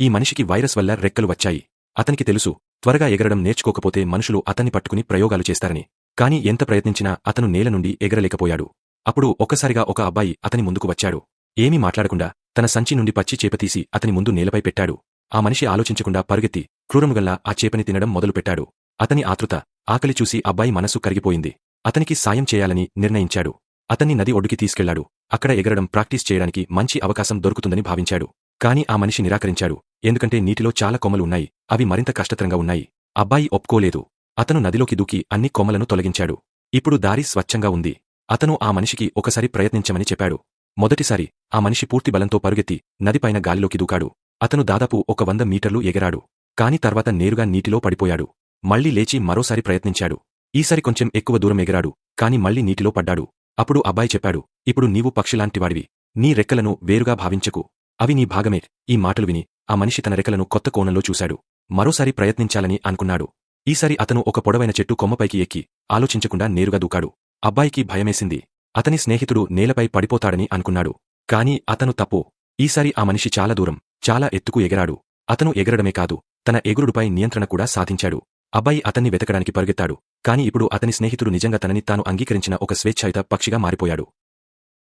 ఈ మనిషికి వైరస్ వల్ల రెక్కలు వచ్చాయి. అతనికి తెలుసు త్వరగా ఎగరడం నేర్చుకోకపోతే మనుషులు అతన్ని పట్టుకుని ప్రయోగాలు చేస్తారని. కాని ఎంత ప్రయత్నించినా అతను నేల నుండి ఎగరలేకపోయాడు. అప్పుడు ఒక్కసారిగా ఒక అబ్బాయి అతని ముందుకు వచ్చాడు. ఏమీ మాట్లాడకుండా తన సంచి నుండి పచ్చి చేపతీసి అతని ముందు నేలపై పెట్టాడు. ఆ మనిషి ఆలోచించకుండా పరుగెత్తి క్రూరముగల్లా ఆ చేపని తినడం మొదలుపెట్టాడు. అతని ఆతృత ఆకలి చూసి అబ్బాయి మనసు కరిగిపోయింది. అతనికి సాయం చేయాలని నిర్ణయించాడు. అతన్ని నది ఒడ్డుకి తీసుకెళ్ళాడు. అక్కడ ఎగరడం ప్రాక్టీస్ చేయడానికి మంచి అవకాశం దొరుకుతుందని భావించాడు. కాని ఆ మనిషి నిరాకరించాడు. ఎందుకంటే నీటిలో చాలా కొమ్మలు ఉన్నాయి. అవి మరింత కష్టతరంగా ఉన్నాయి. అబ్బాయి ఒప్పుకోలేదు. అతను నదిలోకి దూకి అన్ని కొమ్మలను తొలగించాడు. ఇప్పుడు దారి స్వచ్ఛంగా ఉంది. అతను ఆ మనిషికి ఒకసారి ప్రయత్నించమని చెప్పాడు. మొదటిసారి ఆ మనిషి పూర్తి బలంతో పరుగెత్తి నదిపైన గాలిలోకి దూకాడు. అతను దాదాపు ఒక వంద మీటర్లు ఎగరాడు. కాని తర్వాత నేరుగా నీటిలో పడిపోయాడు. మళ్ళీ లేచి మరోసారి ప్రయత్నించాడు. ఈసారి కొంచెం ఎక్కువ దూరం ఎగరాడు. కాని మళ్ళీ నీటిలో పడ్డాడు. అప్పుడు అబ్బాయి చెప్పాడు ఇప్పుడు నీవు పక్షిలాంటివాడివి. నీ రెక్కలను వేరుగా భావించకు. అవి నీ భాగమే. ఈ మాటలు విని ఆ మనిషి తన రెక్కలను కొత్త కోణంలో చూశాడు. మరోసారి ప్రయత్నించాలని అనుకున్నాడు. ఈసారి అతను ఒక పొడవైన చెట్టు కొమ్మపైకి ఎక్కి ఆలోచించకుండా నేరుగా దూకాడు. అబ్బాయికి భయమేసింది. అతని స్నేహితుడు నేలపై పడిపోతాడని అనుకున్నాడు. కాని అతను తప్పు. ఈసారి ఆ మనిషి చాలా దూరం చాలా ఎత్తుకు ఎగరాడు. అతను ఎగరడమే కాదు తన ఎగురుడుపై నియంత్రణ కూడా సాధించాడు. అబ్బాయి అతన్ని వెతకడానికి పరుగెత్తాడు. కాని ఇప్పుడు అతని స్నేహితుడు నిజంగా తనని తాను అంగీకరించిన ఒక స్వేచ్ఛాయుత పక్షిగా మారిపోయాడు.